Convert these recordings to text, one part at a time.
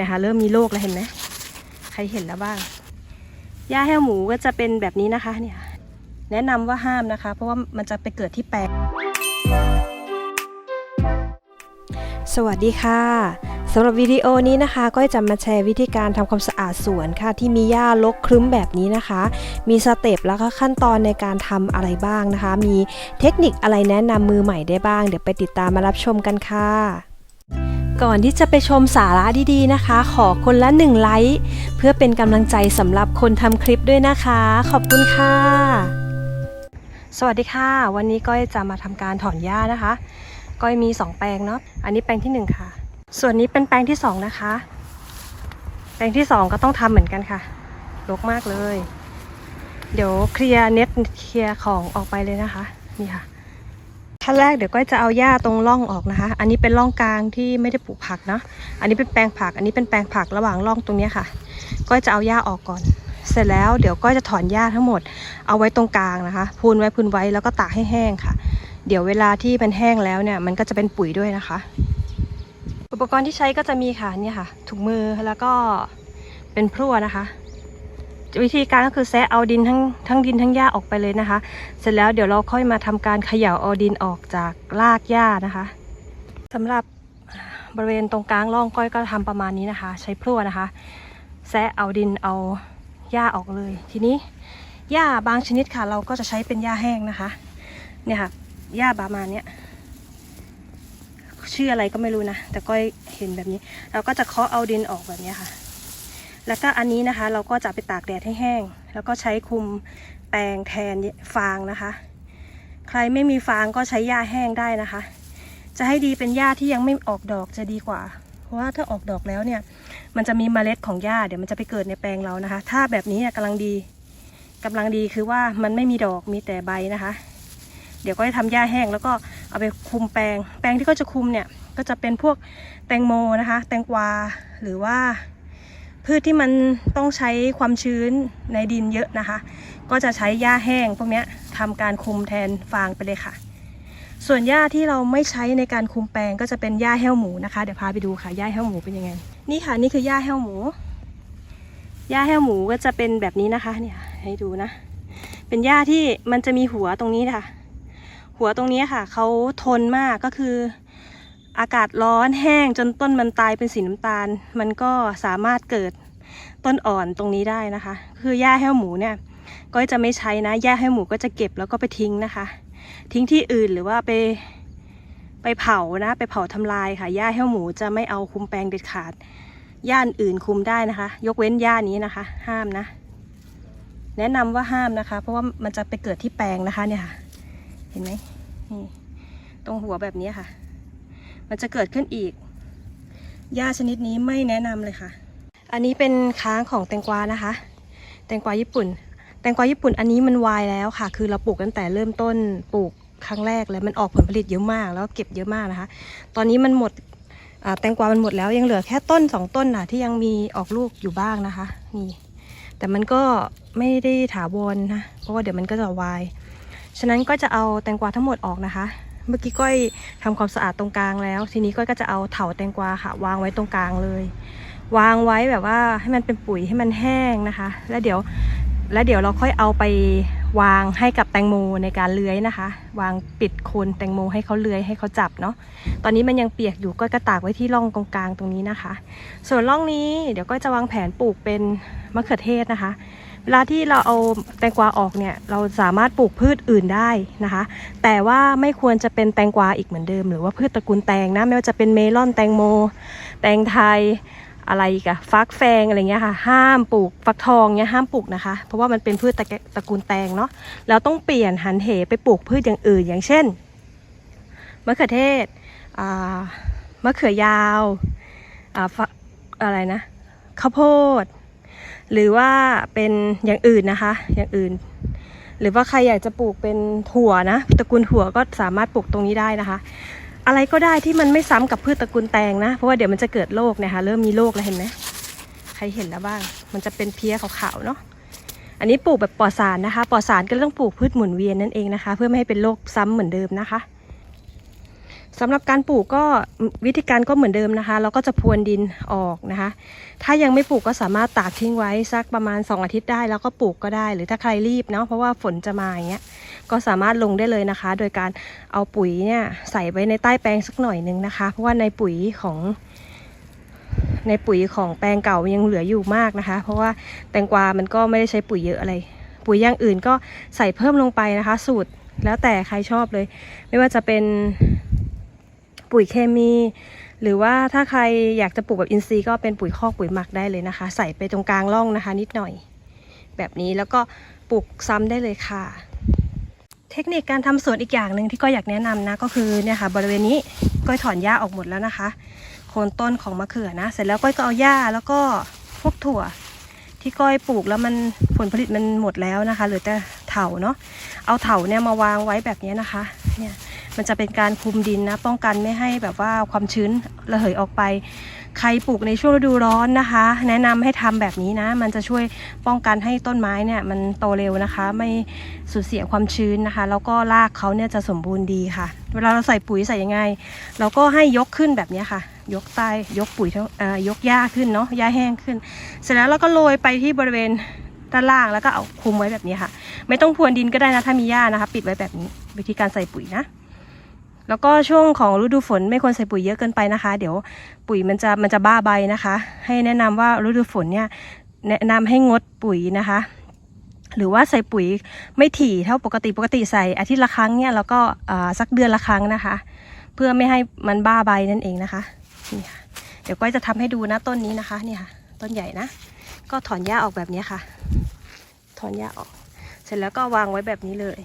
นะคะเริ่มมีโรคแล้วเห็นไหมใครเห็นแล้วบ้างหญ้าแห้วหมูก็จะเป็นแบบนี้นะคะเนี่ยแนะนำว่าห้ามนะคะ เพราะว่ามันจะไปเกิดที่แปลงสวัสดีค่ะสำหรับวิดีโอนี้นะคะก็จะมาแชร์วิธีการทำความสะอาดสวนค่ะ ที่มีหญ้ารกครึ้มแบบนี้นะคะ มีสเต็ปแล้วก็ขั้นตอนในการทำอะไรบ้างนะคะ มีเทคนิคอะไรแนะนำมือใหม่ได้บ้าง เดี๋ยวไปติดตามมารับชมกันค่ะ ก่อนที่จะไปชมสาระดีๆนะคะ ขอคนละหนึ่งไลค์เพื่อเป็นกำลังใจสำหรับคนทำคลิปด้วยนะคะ ขอบคุณค่ะ สวัสดีค่ะ วันนี้ก้อยจะมาทำการถอนหญ้านะคะ ก้อยมี 2 แปลงเนาะอันนี้แปลงที่ 1 ค่ะ ส่วนนี้เป็นแปลงที่ 2 นะคะ แปลงที่ 2 ก็ต้องทำเหมือนกันค่ะรกมากเลย เดี๋ยวเคลียร์เน็ตเคลียร์ของออกไปเลยนะคะ นี่ค่ะ ขั้นแรกเดี๋ยวก้อยจะเอาหญ้าตรงร่องออกนะคะ อันนี้เป็นร่องกลางที่ไม่ได้ปลูกผักเนาะ อันนี้เป็นแปลงผัก อันนี้เป็นแปลงผักระหว่างร่องตรงนี้ค่ะ ก้อยจะเอาหญ้าออกก่อน เสร็จแล้วเดี๋ยวก้อยจะถอนหญ้าทั้งหมด เอาไว้ตรงกลางนะคะ พูนไว้พูนไว้แล้วก็ตากให้แห้งค่ะ เดี๋ยวเวลาที่มันแห้งแล้วเนี่ย มันก็จะเป็นปุ๋ยด้วยนะคะ อุปกรณ์ที่ใช้ก็จะมีค่ะเนี่ยค่ะ ถุงมือแล้วก็เป็นพลั่วนะคะ วิธีการก็คือแซะเอาดินทั้งทั้งดินทั้งหญ้าออกไปเลยนะคะ เสร็จแล้วเดี๋ยวเราค่อยมาทำการเขย่าเอาดินออกจากรากหญ้านะคะสำหรับบริเวณตรงกลางร่องก้อยก็ทำประมาณนี้นะคะ ใช้พลั่วนะคะ แซะเอาดินเอาหญ้าออกเลย ทีนี้หญ้าบางชนิดค่ะ เราก็จะใช้เป็นหญ้าแห้งนะคะเนี่ยค่ะหญ้าประมาณเนี้ยชื่ออะไรก็ไม่รู้นะ แต่ก็เห็นแบบนี้ เราก็จะเคาะเอาดินออกแบบนี้ค่ะ แล้วก็อันนี้นะคะ เราก็จะไปตากแดดให้แห้ง แล้วก็ใช้คุมแปลงแทนฟางนะคะ ใครไม่มีฟางก็ใช้หญ้าแห้งได้นะคะ จะให้ดีเป็นหญ้าที่ยังไม่ออกดอกจะดีกว่า เพราะว่าถ้าออกดอกแล้วเนี่ย มันจะมีเมล็ดของหญ้าเดี๋ยวมันจะไปเกิดในแปลงเรานะคะ ถ้าแบบนี้เนี่ยกำลังดีกำลังดีคือว่ามันไม่มีดอกมีแต่ใบนะคะ เดี๋ยวก็จะทำหญ้าแห้งแล้วก็เอาไปคุมแปลง แปลงที่ก็จะคุมเนี่ยก็จะเป็นพวกแตงโมนะคะ แตงกวาหรือว่า พืชที่มันต้องใช้ความชื้นในดินเยอะนะคะ ก็จะใช้หญ้าแห้งพวกนี้ทำการคุมแทนฟางไปเลยค่ะ ส่วนหญ้าที่เราไม่ใช้ในการคุมแปลงก็จะเป็นหญ้าแห้วหมูนะคะ เดี๋ยวพาไปดูค่ะหญ้าแห้วหมูเป็นยังไง นี่ค่ะนี่คือหญ้าแห้วหมูหญ้าแห้วหมูก็จะเป็นแบบนี้นะคะเนี่ยให้ดูนะ เป็นหญ้าที่มันจะมีหัวตรงนี้ค่ะ หัวตรงนี้ค่ะเขาทนมากก็คือ อากาศร้อนแห้งจนต้นมันตายเป็นสีน้ำตาล มันก็สามารถเกิดต้นอ่อนตรงนี้ได้นะคะ คือหญ้าแห้วหมูเนี่ยก็จะไม่ใช้นะหญ้าแห้วหมูก็จะเก็บแล้วก็ไปทิ้งนะคะ ทิ้งที่อื่นหรือว่าไปไปเผานะ ไปเผาทำลายค่ะหญ้าแห้วหมูจะไม่เอาคุมแปลงเด็ดขาดหญ้าอื่นคุมได้นะคะ ยกเว้นหญ้านี้นะคะ ห้ามนะ แนะนำว่าห้ามนะคะ เพราะว่ามันจะไปเกิดที่แปลงนะคะเนี่ยค่ะ เห็นไหมนี่ตรงหัวแบบนี้ค่ะ มันจะเกิดขึ้นอีกหญ้าชนิดนี้ไม่แนะนำเลยค่ะ อันนี้เป็นค้างของแตงกวานะคะ แตงกวาญี่ปุ่น แตงกวาญี่ปุ่นอันนี้มันวายแล้วค่ะ คือเราปลูกตั้งแต่เริ่มต้นปลูกครั้งแรกแล้วมันออกผลผลิตเยอะมาก แล้วเก็บเยอะมากนะคะ ตอนนี้มันหมดแตงกวามันหมดแล้วยังเหลือแค่ต้นสองต้นน่ะที่ยังมีออกลูกอยู่บ้างนะคะนี่แต่มันก็ไม่ได้ถาวรนะเพราะว่าเดี๋ยวมันก็จะวาย ฉะนั้นก็จะเอาแตงกวาทั้งหมดออกนะคะ เมื่อกี้ก้อยทำความสะอาดตรงกลางแล้ว ทีนี้ก้อยก็จะเอาเถาแตงกวาค่ะ วางไว้ตรงกลางเลย วางไว้แบบว่าให้มันเป็นปุ๋ยให้มันแห้งนะคะ แล้วเดี๋ยวแล้วเดี๋ยวเราค่อยเอาไปวางให้กับแตงโมในการเลื้อยนะคะ วางปิดโคนแตงโมให้เขาเลื้อยให้เขาจับเนาะตอนนี้มันยังเปียกอยู่ก็กระตากไว้ที่ร่องตรงกลางตรงนี้นะคะ ส่วนร่องนี้เดี๋ยวก็จะวางแผนปลูกเป็นมะเขือเทศนะคะ เวลาที่เราเอาแตงกวาออกเนี่ยเราสามารถปลูกพืชอื่นได้นะคะ แต่ว่าไม่ควรจะเป็นแตงกวาอีกเหมือนเดิม หรือว่าพืชตระกูลแตงนะไม่ว่าจะเป็นเมลอนแตงโม แตงไทยอะไรกอะฟักแฟงอะไรเงี้ยค่ะ ห้ามปลูกฟักทองเนี้ยห้ามปลูกนะคะ เพราะว่ามันเป็นพืชตระกตระกูลแตงเนาะเราต้องเปลี่ยนหันเหไปปลูกพืชอย่างอื่น อย่างเช่นมะเขือเทศมะเขือยาวอาอะไรนะข้าวโพด หรือว่าเป็นอย่างอื่นนะคะ อย่างอื่น หรือว่าใครอยากจะปลูกเป็นถั่วนะตระกูลถั่วก็สามารถปลูกตรงนี้ได้นะคะ อะไรก็ได้ที่มันไม่ซ้ำกับพืชตระกูลแตงนะ เพราะว่าเดี๋ยวมันจะเกิดโรคเนี่ยค่ะเริ่มมีโรคแล้วเห็นไหมใครเห็นแล้วบ้าง มันจะเป็นเพี้ยขาวๆเนาะอันนี้ปลูกแบบปลอดสารนะคะปลอดสารก็ต้องปลูกพืชหมุนเวียนนั่นเองนะคะ เพื่อไม่ให้เป็นโรคซ้ำเหมือนเดิมนะคะ สำหรับการปลูกก็วิธีการก็เหมือนเดิมนะคะ เราก็จะพรวนดินออกนะคะ ถ้ายังไม่ปลูกก็สามารถตากทิ้งไว้สักประมาณ 2 อาทิตย์ได้ แล้วก็ปลูกก็ได้ หรือถ้าใครรีบเนาะเพราะว่าฝนจะมาอย่างเงี้ยก็สามารถลงได้เลยนะคะ โดยการเอาปุ๋ยเนี่ยใส่ไว้ในใต้แปลงสักหน่อยนึงนะคะ เพราะว่าในปุ๋ยของในปุ๋ยของแปลงเก่ายังเหลืออยู่มากนะคะ เพราะว่าแตงกวา มันก็ไม่ได้ใช้ปุ๋ยเยอะอะไร ปุ๋ยอย่างอื่นก็ใส่เพิ่มลงไปนะคะ สูตรแล้วแต่ใครชอบเลย ไม่ว่าจะเป็น ปุ๋ยเคมี หรือว่าถ้าใครอยากจะปลูกแบบอินทรีย์ก็เป็นปุ๋ยคอกปุ๋ยหมักได้เลยนะคะ ใส่ไปตรงกลางร่องนะคะ นิดหน่อย แบบนี้แล้วก็ปลูกซ้ำได้เลยค่ะ เทคนิคการทำสวนอีกอย่างหนึ่งที่ก็อยากแนะนำนะก็คือเนี่ยค่ะ บริเวณนี้ก้อยถอนหญ้าออกหมดแล้วนะคะ โคนต้นของมะเขือนะ เสร็จแล้วก้อยก็เอาหญ้าแล้วก็พวกถั่วที่ก้อยปลูกแล้วมันผลผลิตมันหมดแล้วนะคะเหลือแต่เถาเนาะเอาเถาเนี่ยมาวางไว้แบบนี้นะคะเนี่ย มันจะเป็นการคุมดินนะ ป้องกันไม่ให้แบบว่าความชื้นระเหยออกไป ใครปลูกในช่วงฤดูร้อนนะคะ แนะนำให้ทำแบบนี้นะ มันจะช่วยป้องกันให้ต้นไม้เนี่ยมันโตเร็วนะคะ ไม่สูญเสียความชื้นนะคะ แล้วก็รากเขาเนี่ยจะสมบูรณ์ดีค่ะ เวลาเราใส่ปุ๋ยใส่ยังไง เราก็ให้ยกขึ้นแบบนี้ค่ะ ยกใต้ยกปุ๋ยเอ่อยกหญ้าขึ้นเนาะหญ้าแห้งขึ้น เสร็จแล้วเราก็โรยไปที่บริเวณด้านล่างแล้วก็เอาคุมไว้แบบนี้ค่ะ ไม่ต้องพรวนดินก็ได้นะถ้ามีหญ้านะคะ ปิดไว้แบบนี้ วิธีการใส่ปุ๋ยนะ แล้วก็ช่วงของฤดูฝนไม่ควรใส่ปุ๋ยเยอะเกินไปนะคะ เดี๋ยวปุ๋ยมันจะมันจะบ้าใบนะคะ ให้แนะนำว่าฤดูฝนเนี่ยแนะนำให้งดปุ๋ยนะคะ หรือว่าใส่ปุ๋ยไม่ถี่เท่าปกติปกติใส่อาทิตย์ละครั้งเนี่ยแล้วก็สักเดือนละครั้งนะคะ เพื่อไม่ให้มันบ้าใบนั่นเองนะคะนี่ค่ะเดี๋ยวก้อยจะทำให้ดูนะต้นนี้นะคะนี่ค่ะ ต้นใหญ่นะ ก็ถอนหญ้าออกแบบนี้ค่ะ ถอนหญ้าออก เสร็จแล้วก็วางไว้แบบนี้เลย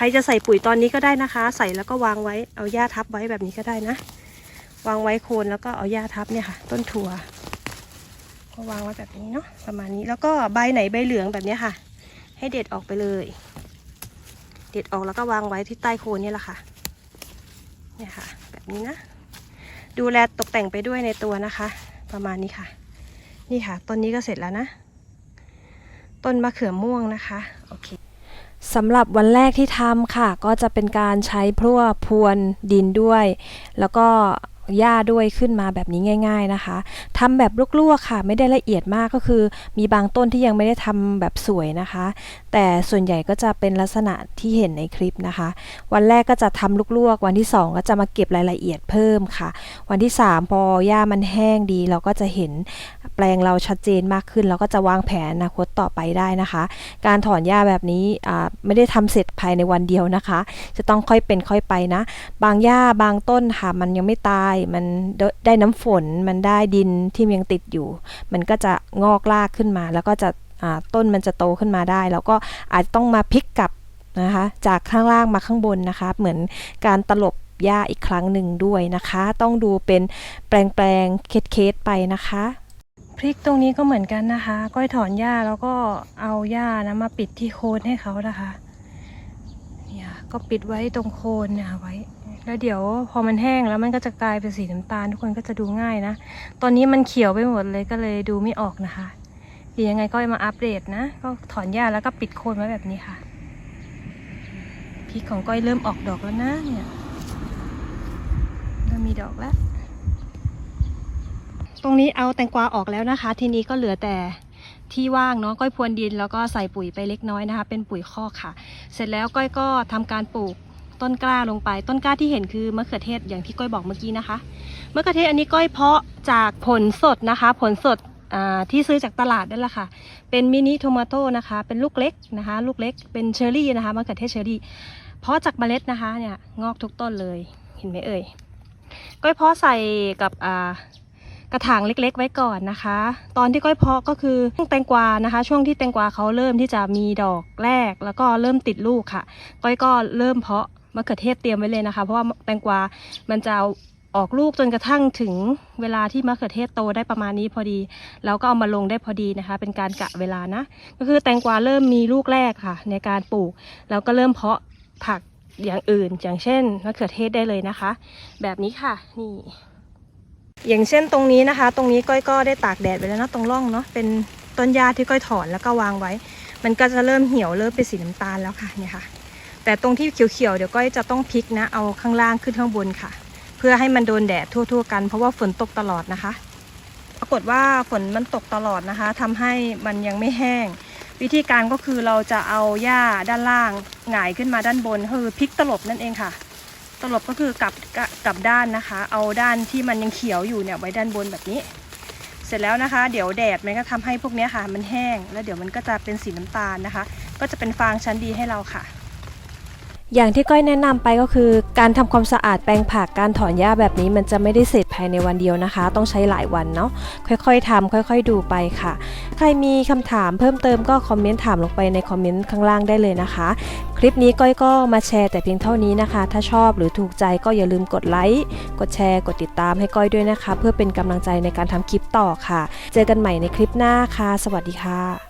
รจะใส่ปุ๋ยตอนนี้ก็ได้นะคะ ใส่แล้วก็วางไว้เอาหญ้าทับไว้แบบนี้ก็ได้นะ วางไว้โคนแล้วก็เอาหญ้าทับเนี่ยค่ะ ต้นถั่วก็วางไว้แบบนี้เนาะประมาณนี้แล้วก็ใบไหนใบเหลืองแบบนี้ค่ะ ให้เด็ดออกไปเลย เด็ดออกแล้วก็วางไว้ที่ใต้โคนนี่แหละค่ะเนี่ยค่ะ แบบนี้นะ ดูแลตกแต่งไปด้วยในตัวนะคะ ประมาณนี้ค่ะ นี่ค่ะต้นนี้ก็เสร็จแล้วนะ ต้นมะเขือม่วงนะคะโอเค สำหรับวันแรกที่ทำค่ะ ก็จะเป็นการใช้พลั่วพรวนดินด้วย แล้วก็หญ้าด้วยขึ้นมาแบบนี้ง่าย ๆนะคะทำแบบลวกๆค่ะ ไม่ได้ละเอียดมากก็คือ มีบางต้นที่ยังไม่ได้ทำแบบสวยนะคะ แต่ส่วนใหญ่ก็จะเป็นลักษณะที่เห็นในคลิปนะคะ วันแรกก็จะทำลวกๆ วันที่ 2 ก็จะมาเก็บรายละเอียดเพิ่มค่ะ วันที่ 3 พอหญ้ามันแห้งดี เราก็จะเห็น ปลงเราชัดเจนมากขึ้น เราก็จะวางแผนอนาคตต่อไปได้นะคะ การถอนหญ้าแบบนี้ไม่ได้ทำเสร็จภายในวันเดียวนะคะ จะต้องค่อยเป็นค่อยไปนะ บางหญ้าบางต้นค่ะ มันยังไม่ตาย มันได้ได้น้ำฝน มันได้ดินที่มันยังติดอยู่ มันก็จะงอกรากขึ้นมา แล้วก็จะต้นมันจะโตขึ้นมาได้ แล้วก็อาจจะต้องมาพลิกกลับนะคะ จากข้างล่างมาข้างบนนะคะ เหมือนการตลบหญ้าอีกครั้งหนึ่งด้วยนะคะ ต้องดูเป็นแปลงๆเคสๆไปนะคะ พริกตรงนี้ก็เหมือนกันนะคะ ก้อยถอนหญ้าแล้วก็เอาหญ้านะมาปิดที่โคนให้เขานะคะเนี่ยก็ปิดไว้ตรงโคนเนี่ยไว้ แล้วเดี๋ยวพอมันแห้งแล้วมันก็จะกลายเป็นสีน้ำตาล ทุกคนก็จะดูง่ายนะ ตอนนี้มันเขียวไปหมดเลยก็เลยดูไม่ออกนะคะเดี๋ยวยังไงก็มาอัปเดตนะ ก็ถอนหญ้าแล้วก็ปิดโคนไว้แบบนี้ค่ะพริกของก้อยเริ่มออกดอกแล้วนะเนี่ยเริ่มมีดอกแล้ว ตรงนี้เอาแตงกวาออกแล้วนะคะ ทีนี้ก็เหลือแต่ที่ว่างเนาะก้อยพรวนดินแล้วก็ใส่ปุ๋ยไปเล็กน้อยนะคะ เป็นปุ๋ยคอกค่ะ เสร็จแล้วก้อยก็ทำการปลูกต้นกล้าลงไป ต้นกล้าที่เห็นคือมะเขือเทศอย่างที่ก้อยบอกเมื่อกี้นะคะมะเขือเทศอันนี้ก้อยเพาะจากผลสดนะคะ ผลสดที่ซื้อจากตลาดนั่นแหละค่ะ เป็นมินิโทมาโต้นะคะ เป็นลูกเล็กนะคะ ลูกเล็ก เป็นเชอร์รี่นะคะมะเขือเทศเชอร์รี่ เพาะจากเมล็ดนะคะเนี่ยงอกทุกต้นเลย เห็นไหมเอ่ย ก้อยเพาะใส่กับ กระถางเล็กๆ ไว้ก่อนนะคะ ตอนที่ก้อยเพาะก็คือช่วงแตงกวานะคะ ช่วงที่แตงกวาเขาเริ่มที่จะมีดอกแรก แล้วก็เริ่มติดลูกค่ะ ก้อยก็เริ่มเพาะมะเขือเทศเตรียมไว้เลยนะคะ เพราะว่าแตงกวา มันจะออกลูกจนกระทั่งถึงเวลาที่มะเขือเทศโตได้ประมาณนี้พอดี แล้วก็เอามาลงได้พอดีนะคะ เป็นการกะเวลานะ ก็คือแตงกวาเริ่มมีลูกแรกค่ะ ในการปลูก แล้วก็เริ่มเพาะผักอย่างอื่น อย่างเช่นมะเขือเทศได้เลยนะคะ แบบนี้ค่ะ นี่ อย่างเช่นตรงนี้นะคะ ตรงนี้ก้อยก็ได้ตากแดดไปแล้วนะตรงร่องเนาะเป็นต้นหญ้าที่ก้อยถอนแล้วก็วางไว้ มันก็จะเริ่มเหี่ยวเริ่มเป็นสีน้ำตาลแล้วค่ะเนี่ยค่ะ แต่ตรงที่เขียวๆเดี๋ยวก้อยจะต้องพลิกนะเอาข้างล่างขึ้นข้างบนค่ะ เพื่อให้มันโดนแดดทั่ว ๆ กัน เพราะว่าฝนตกตลอดนะคะ ปรากฏว่าฝนมันตกตลอดนะคะทำให้มันยังไม่แห้ง วิธีการก็คือเราจะเอาหญ้าด้านล่างหงายขึ้นมาด้านบนคือพลิกตลบนั่นเองค่ะ ตลบก็คือกลับกกลับด้านนะคะ เอาด้านที่มันยังเขียวอยู่เนี่ยไว้ด้านบนแบบนี้ เสร็จแล้วนะคะ เดี๋ยวแดดมันก็ทำให้พวกนี้ค่ะ มันแห้งแล้วเดี๋ยวมันก็จะเป็นสีน้ำตาลนะคะ ก็จะเป็นฟางชั้นดีให้เราค่ะ อย่างที่ก้อยแนะนำไปก็คือ การทำความสะอาดแปลงผักการถอนหญ้าแบบนี้มันจะไม่ได้เสร็จภายในวันเดียวนะคะ ต้องใช้หลายวันเนาะค่อยๆทำค่อยๆดูไปค่ะ ใครมีคำถามเพิ่มเติมก็คอมเมนต์ถามลงไปในคอมเมนต์ข้างล่างได้เลยนะคะ คลิปนี้ก้อยก็มาแชร์แต่เพียงเท่านี้นะคะ ถ้าชอบหรือถูกใจก็อย่าลืมกดไลค์กดแชร์ กดติดตามให้ก้อยด้วยนะคะ เพื่อเป็นกำลังใจในการทำคลิปต่อค่ะ เจอกันใหม่ในคลิปหน้าค่ะ สวัสดีค่ะ